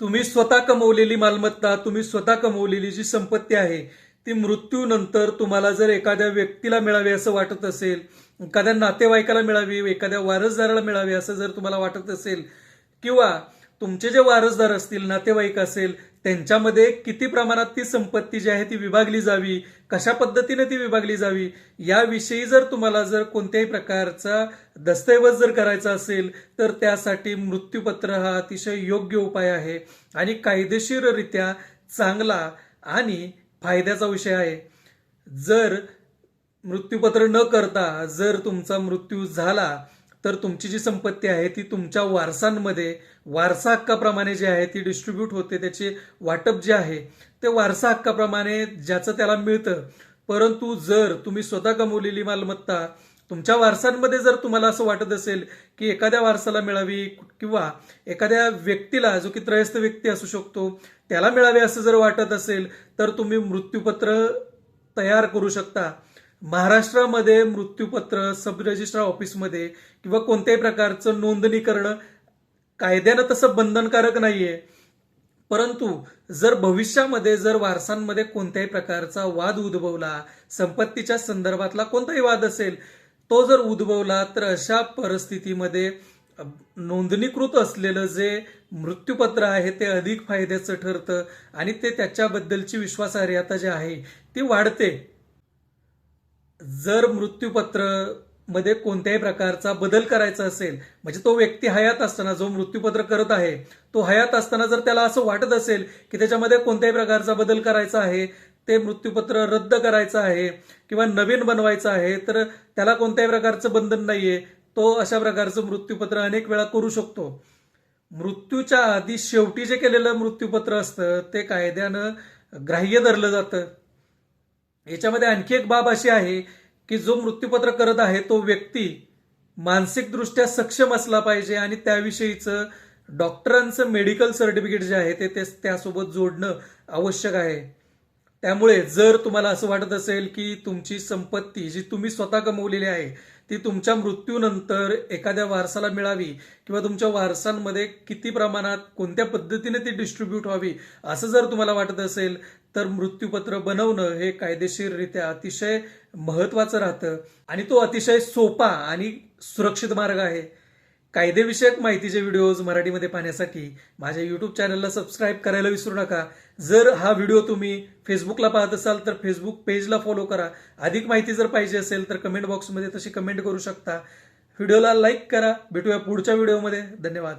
तुम्ही स्वतः कमवलेली मालमत्ता तुम्ही स्वतः कमवलेली जी संपत्ती आहे ती मृत्यूनंतर तुम्हाला जर एखाद्या व्यक्तीला मिळावी असं वाटत असेल एखाद्या नातेवाईकाला मिळावी एखाद्या वारसदाराला मिळावी असं जर तुम्हाला वाटत असेल किंवा तुमचे जे वारसदार असतील नातेवाईक असेल त्यांच्यामध्ये किती प्रमाणात ती संपत्ती जी आहे ती विभागली जावी? कशा पद्धतीने ती विभागली जावी? याविषयी जर तुम्हाला जर कोणत्याही प्रकारचा दस्तऐवज जर करायचा असेल तर त्यासाठी मृत्यूपत्र हा अतिशय योग्य उपाय आहे आणि कायदेशीररित्या चांगला आणि फायद्याचा विषय आहे. जर मृत्यूपत्र न करता जर तुमचा मृत्यू झाला तर तुमची जी संपत्ती आहे ती तुमच्या वारसांमध्ये वारसा हक्काप्रमाणे जी आहे ती डिस्ट्रीब्यूट होते त्याचे वाटप जे आहे ते वारसा हक्काप्रमाणे ज्याचं त्याला मिळतं. परंतु जर तुम्ही स्वतः कमवलेली मालमत्ता तुमच्या वारसांमध्ये जर तुम्हाला असं वाटत असेल की एखाद्या वारसाला मिळावी किंवा एखाद्या व्यक्तीला जो की त्रयस्थ व्यक्ती असू शकतो त्याला मिळावे असं जर वाटत असेल तर तुम्ही मृत्यूपत्र तयार करू शकता. महाराष्ट्रामध्ये मृत्यूपत्र सब रजिस्ट्रार ऑफिसमध्ये किंवा कोणत्याही प्रकारचं नोंदणी करणं कायद्यानं तसं बंधनकारक नाहीये. परंतु जर भविष्यामध्ये जर वारसांमध्ये कोणत्याही प्रकारचा वाद उद्भवला संपत्तीच्या संदर्भातला कोणताही वाद असेल तो जर उद्भवला तर अशा परिस्थितीमध्ये नोंदणीकृत असलेलं जे मृत्यूपत्र आहे ते अधिक फायद्याचं ठरतं आणि ते त्याच्याबद्दलची विश्वासार्हता जी आहे ती वाढते. जर मृत्यूपत्रमध्ये कोणत्याही प्रकारचा बदल करायचा असेल म्हणजे तो व्यक्ती हयात असताना जो मृत्यूपत्र करत आहे तो हयात असताना जर त्याला असं वाटत असेल की त्याच्यामध्ये कोणत्याही प्रकारचा बदल करायचा आहे ते मृत्यूपत्र रद्द करायचं आहे किंवा नवीन बनवायचं आहे तर त्याला कोणत्याही प्रकारचं बंधन नाहीये तो अशा प्रकारचं मृत्यूपत्र अनेक वेळा करू शकतो. मृत्यूच्या आधी शेवटी जे केलेलं मृत्यूपत्र असतं ते कायद्यानं ग्राह्य धरलं जातं. याच्यामध्ये आणखी एक बाब अशी आहे की जो मृत्यूपत्र करत आहे तो व्यक्ती मानसिकदृष्ट्या सक्षम असला पाहिजे आणि त्याविषयीचं डॉक्टरांचं मेडिकल सर्टिफिकेट जे आहे ते ते त्यासोबत जोडणं आवश्यक आहे. त्यामुळे जर तुम्हाला असं वाटत असेल की तुमची संपत्ती जी तुम्ही स्वतः कमवलेली आहे ती तुमच्या मृत्यूनंतर एखाद्या वारसाला मिळावी किंवा तुमच्या वारसांमध्ये किती प्रमाणात कोणत्या पद्धतीने ती डिस्ट्रीब्यूट व्हावी असं जर तुम्हाला वाटत असेल तर मृत्यूपत्र बनवणं हे कायदेशीररित्या अतिशय महत्वाचं राहतं आणि तो अतिशय सोपा आणि सुरक्षित मार्ग आहे. कायदेविषयक माहितीचे व्हिडिओज मराठीमध्ये पाहण्यासाठी माझ्या युट्यूब चॅनलला सबस्क्राईब करायला विसरू नका. जर हा व्हिडिओ तुम्ही फेसबुकला पाहत असाल तर फेसबुक पेजला फॉलो करा. अधिक माहिती जर पाहिजे असेल तर कमेंट बॉक्समध्ये तशी कमेंट करू शकता. व्हिडिओला लाईक करा. भेटूया पुढच्या व्हिडिओमध्ये धन्यवाद.